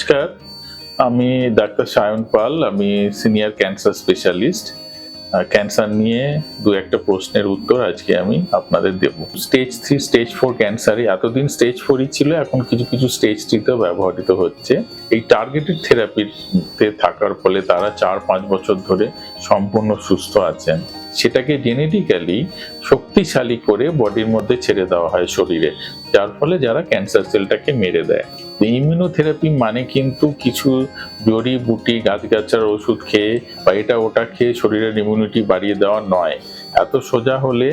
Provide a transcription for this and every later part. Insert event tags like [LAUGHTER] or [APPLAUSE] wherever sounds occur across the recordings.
নমস্কার। আমি ডাক্তার সায়ন পাল, আমি সিনিয়র ক্যান্সার স্পেশালিস্ট। ক্যান্সার নিয়ে দু একটা প্রশ্নের উত্তর আজকে আমি আপনাদের দেব। স্টেজ থ্রি, স্টেজ ফোর ক্যান্সারে এতদিন স্টেজ ফোরই ছিল, এখন কিছু কিছু স্টেজ থ্রিতেও ব্যবহৃত হচ্ছে। এই টার্গেটেড থেরাপিতে থাকার ফলে তারা চার, পাঁচ বছর ধরে সম্পূর্ণ সুস্থ আছেন। সেটাকে জেনেটিক্যালি শক্তিশালী করে বডির মধ্যে ছেড়ে দেওয়া হয় শরীরে, যার ফলে যারা ক্যান্সার সেলটাকে মেরে দেয়। ইমিউনোথেরাপি মানে কিন্তু কিছু জড়ি, বুটি, গাছগাছার ওষুধ খেয়ে বা এটা ওটা খেয়ে শরীরের ইমিউনিটি বাড়িয়ে দেওয়া নয়। এত সোজা হলে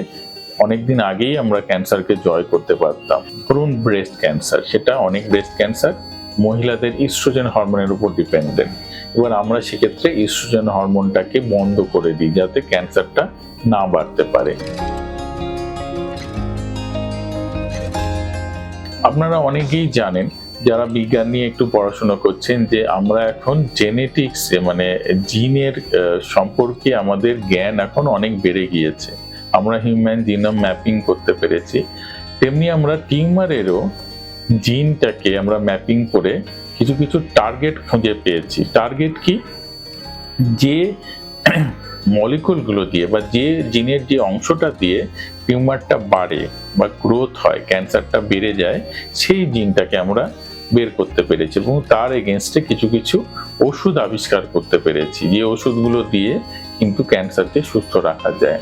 অনেকদিন আগেই আমরা ক্যান্সারকে জয় করতে পারতাম। ধরুন ব্রেস্ট ক্যান্সার সেটা অনেক ব্রেস্ট ক্যান্সার মহিলাদের ইস্ট্রোজেন হরমোনের উপর ডিপেন্ডেন্ট এবার আমরা সেক্ষেত্রে ইস্ট্রোজেন হরমোনটাকে বন্ধ করে দিই যাতে ক্যান্সারটা না বাড়তে পারে। আপনারা অনেকেই জানেন যারা বিজ্ঞান নিয়ে একটু পড়াশোনা করছেন যে আমরা এখন জেনেটিক্স মানে জিনের সম্পর্কে আমাদের জ্ঞান এখন অনেক বেড়ে গিয়েছে। আমরা হিউম্যান জিনোম ম্যাপিং করতে পেরেছি। তেমনি আমরা টিউমারেরও জিনটাকে আমরা ম্যাপিং করে কিছু কিছু টার্গেট খুঁজে পেয়েছি। টার্গেট কি? যে [CLEARS THROAT] মলিকুলগুলো দিয়ে বা যে জিনের যে অংশটা দিয়ে টিউমারটা বাড়ে বা গ্রোথ হয় ক্যান্সারটা বেড়ে যায়, সেই জিনটাকে আমরা বের করতে পেরেছি এবং তার এগেনস্টে কিছু কিছু ওষুধ আবিষ্কার করতে পেরেছি। যে ওষুধগুলো দিয়ে কিন্তু ক্যান্সারকে সুস্থ রাখা যায়।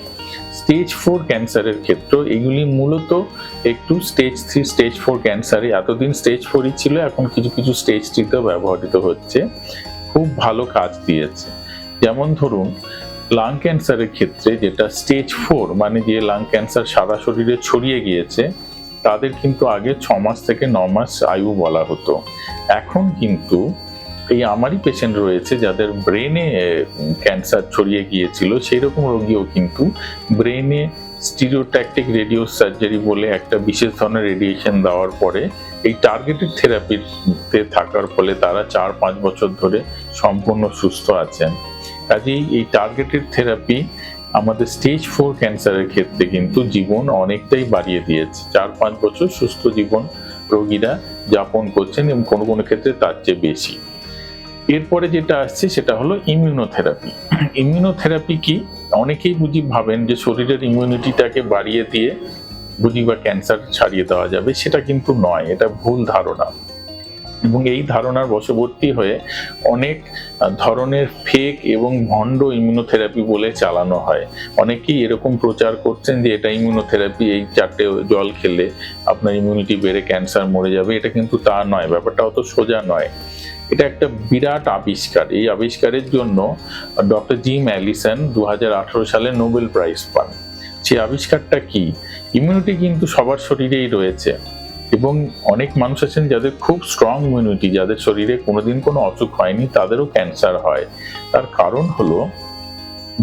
স্টেজ ফোর ক্যান্সারের ক্ষেত্রে, এগুলি মূলত একটু স্টেজ থ্রি স্টেজ ফোর ক্যান্সারে এতদিন স্টেজ ফোরই ছিল, এখন কিছু কিছু স্টেজ থ্রিতেও ব্যবহৃত হচ্ছে। খুব ভালো কাজ দিয়েছে। যেমন ধরুন লাং ক্যান্সারের ক্ষেত্রে যেটা স্টেজ ফোর মানে যে লাং ক্যান্সার সারা শরীরে ছড়িয়ে গিয়েছে তাদের কিন্তু আগে ছ মাস থেকে ন মাস আয়ু বলা হতো। এখন কিন্তু এই আমারই পেশেন্ট রয়েছে যাদের ব্রেনে ক্যান্সার ছড়িয়ে গিয়েছিল সেই রকম রোগীও কিন্তু ব্রেনে স্টিরিওট্যাকটিক রেডিও সার্জারি বলে একটা বিশেষ ধরনের রেডিয়েশন দেওয়ার পরে এই টার্গেটেড থেরাপিতে থাকার ফলে তারা চার পাঁচ বছর ধরে সম্পূর্ণ সুস্থ আছেন। কাজেই এই টার্গেটেড থেরাপি আমাদের স্টেজ ফোর ক্যান্সারের ক্ষেত্রে কিন্তু জীবন অনেকটাই বাড়িয়ে দিয়েছে। চার পাঁচ বছর সুস্থ জীবন রোগীরা যাপন করছেন এবং কোনো কোনো ক্ষেত্রে তার চেয়ে বেশি। এরপরে যেটা আসছে সেটা হলো ইমিউনোথেরাপি ইমিউনোথেরাপি [CLEARS THROAT] কি? অনেকেই বুঝি ভাবেন যে শরীরের ইমিউনিটিটাকে বাড়িয়ে দিয়ে বুঝি বা ক্যান্সার ছাড়িয়ে দেওয়া যাবে, সেটা কিন্তু নয়, এটা ভুল ধারণা। এবং এই ধারণার বশবর্তী হয়ে অনেক ধরনের ফেক এবং ভণ্ড ইমিউনোথেরাপি বলে চালানো হয়। অনেকেই এরকম প্রচার করছেন যে এটা ইমিউনোথেরাপি এই চারটে জল খেলে আপনার ইমিউনিটি বেড়ে ক্যান্সার মরে যাবে। এটা কিন্তু তা নয়, ব্যাপারটা অত সোজা নয়। এটা একটা বিরাট আবিষ্কার। এই আবিষ্কারের জন্য ডক্টর জিম অ্যালিসন দু হাজার আঠারো সালে নোবেল প্রাইজ পান। সেই আবিষ্কারটা কি? ইমিউনিটি কিন্তু সবার শরীরেই রয়েছে। এবং অনেক মানুষ আছেন যাদের খুব স্ট্রং ইমিউনিটি যাদের শরীরে কোনোদিন কোনো অসুখ হয়নি, তাদেরও ক্যান্সার হয়। তার কারণ হলো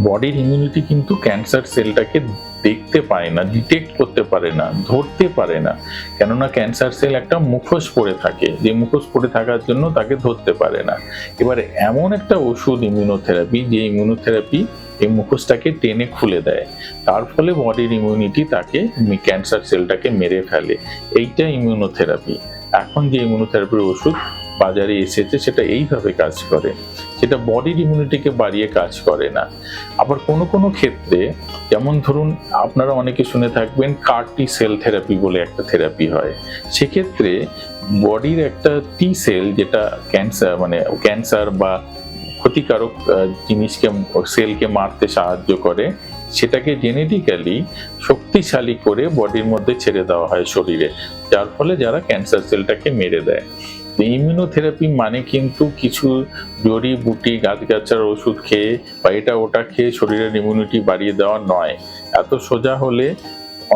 বডির ইমিউনিটি কিন্তু ক্যান্সার সেলটাকে দেখতে পায় না ডিটেক্ট করতে পারে না, ধরতে পারে না। কেননা ক্যান্সার সেল একটা মুখোশ পড়ে থাকে, যে মুখোশ পড়ে থাকার জন্য তাকে ধরতে পারে না। এবারে এমন একটা ওষুধ ইমিউনোথেরাপি যে ইমিউনোথেরাপি এই মুখোশটাকে টেনে খুলে দেয়। তার ফলে বডির ইমিউনিটি তাকে ক্যান্সার সেলটাকে মেরে ফেলে। এইটা ইমিউনোথেরাপি এখন যে ইমিউনোথেরাপির ওষুধ বাজারে এসেছে, সেটা এইভাবে কাজ করে। সেটা বডির ইমিউনিটিকে বাড়িয়ে কাজ করে না। আবার কোনো কোনো ক্ষেত্রে যেমন ধরুন, আপনারা অনেকে শুনে থাকবেন কার্টি সেল থেরাপি বলে একটা থেরাপি হয়। সেক্ষেত্রে বডির একটা টি সেল যেটা ক্যান্সার মানে ক্যান্সার বা ক্ষতিকারক জিনিসকে, সেলকে মারতে সাহায্য করে, সেটাকে জেনেটিক্যালি শক্তিশালী করে বডির মধ্যে ছেড়ে দেওয়া হয় শরীরে। যার ফলে যারা ক্যান্সার সেলটাকে মেরে দেয়। ইমিউনোথেরাপি মানে কিন্তু কিছু জড়ি, বুটি, গাছগাছার ওষুধ খেয়ে বা এটা ওটা খেয়ে শরীরের ইমিউনিটি বাড়িয়ে দেওয়া নয়। এত সোজা হলে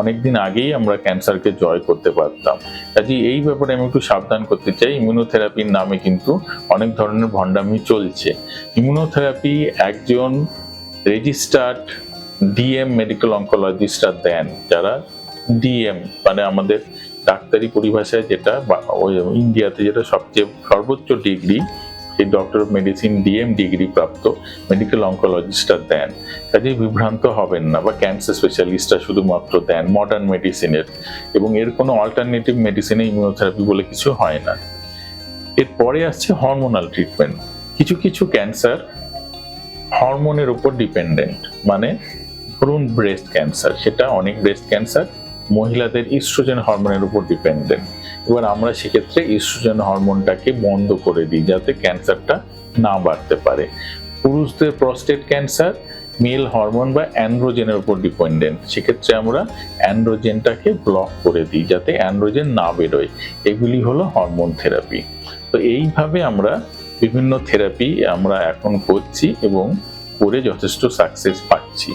অনেকদিন আগেই আমরা ক্যান্সারকে জয় করতে পারতাম। কাজে এই ব্যাপারে আমি একটু সাবধান করতে চাই। ইমিউনোথেরাপির নামে কিন্তু অনেক ধরনের ভণ্ডামি চলছে। ইমিউনোথেরাপি একজন রেজিস্টার্ড ডিএম মেডিকেল অঙ্কোলজিস্টরা দেন, যারা ডিএম মানে আমাদের ডাক্তারি পরিভাষায় যেটা ইন্ডিয়াতে যেটা সবচেয়ে সর্বোচ্চ ডিগ্রি সেই doctor of medicine DM degree প্রাপ্ত মেডিকেল অঙ্কোলজিস্টরা দেন। কাজে বিভ্রান্ত হবেন না বা ক্যান্সার স্পেশালিস্টরা শুধুমাত্র দেন মডার্ন মেডিসিনের এবং এর কোনো অল্টারনেটিভ মেডিসিনে ইমিউনোথেরাপি বলে কিছু হয় না। এরপরে আসছে হরমোনাল ট্রিটমেন্ট কিছু কিছু ক্যান্সার হরমোনের উপর ডিপেন্ডেন্ট মানে ধরুন ব্রেস্ট ক্যান্সার সেটা অনেক ব্রেস্ট ক্যান্সার মহিলাদের ইস্ট্রোজেন হরমোনের উপর ডিপেন্ডেন্ট এবার আমরা সেক্ষেত্রে ইস্ট্রোজেন হরমোনটাকে বন্ধ করে দিই যাতে ক্যান্সারটা না বাড়তে পারে। পুরুষদের প্রস্টেট ক্যান্সার মেল হরমোন বা অ্যান্ড্রোজেনের উপর ডিপেন্ডেন্ট সেক্ষেত্রে আমরা অ্যান্ড্রোজেনটাকে ব্লক করে দিই যাতে অ্যান্ড্রোজেন না বেরোয়। এগুলি হলো হরমোন থেরাপি তো এইভাবে আমরা বিভিন্ন থেরাপি আমরা এখন করছি এবং করে যথেষ্ট সাকসেস পাচ্ছি।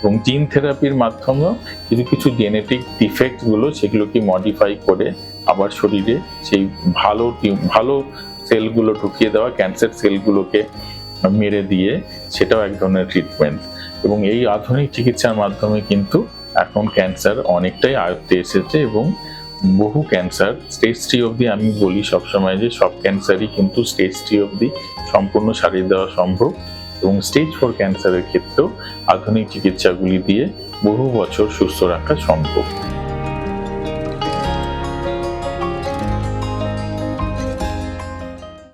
এবং জিন থেরাপির মাধ্যমেও কিছু কিছু জেনেটিক ডিফেক্টগুলো সেগুলোকে মডিফাই করে আবার শরীরে সেই ভালো ভালো সেলগুলো ঢুকিয়ে দেওয়া ক্যান্সার সেলগুলোকে মেরে দিয়ে সেটাও এক ধরনের ট্রিটমেন্ট এবং এই আধুনিক চিকিৎসার মাধ্যমে কিন্তু এখন ক্যান্সার অনেকটাই আয়ত্তে এসেছে এবং বহু ক্যান্সার স্টেজ থ্রি অবধি আমি বলি সবসময় যে সব ক্যান্সারই কিন্তু স্টেজ থ্রি অবধি সম্পূর্ণ সারিয়ে দেওয়া সম্ভব এবং স্টেজ ফোর ক্যান্সারের ক্ষেত্রেও আধুনিক চিকিৎসাগুলি দিয়ে বহু বছর সুস্থ রাখা সম্ভব।